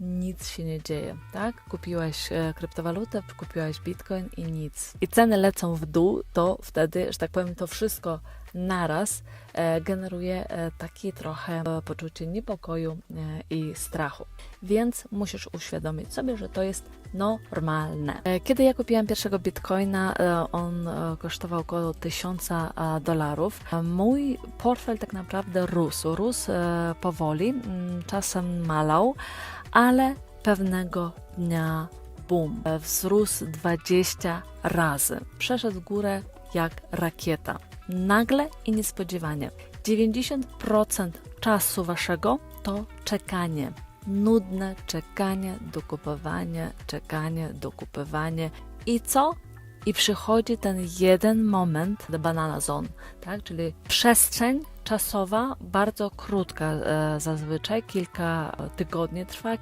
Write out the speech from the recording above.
nic się nie dzieje, tak? Kupiłeś e, kryptowalutę, kupiłeś bitcoin i nic. I ceny lecą w dół, to wtedy, że tak powiem, to wszystko naraz e, generuje e, takie trochę poczucie niepokoju i strachu. Więc musisz uświadomić sobie, że to jest normalne. Kiedy ja kupiłam pierwszego bitcoina, on kosztował około 1000 e, dolarów. Mój portfel tak naprawdę rósł. Rósł powoli, mm, czasem malał, ale pewnego dnia e, wzrósł 20 razy. Przeszedł górę jak rakieta. Nagle i niespodziewanie. 90% czasu waszego to czekanie. Nudne czekanie, dokupowanie, czekanie, dokupywanie. I co? I przychodzi ten jeden moment, the banana zone, tak? czyli przestrzeń czasowa, bardzo krótka e, zazwyczaj, kilka tygodni trwa,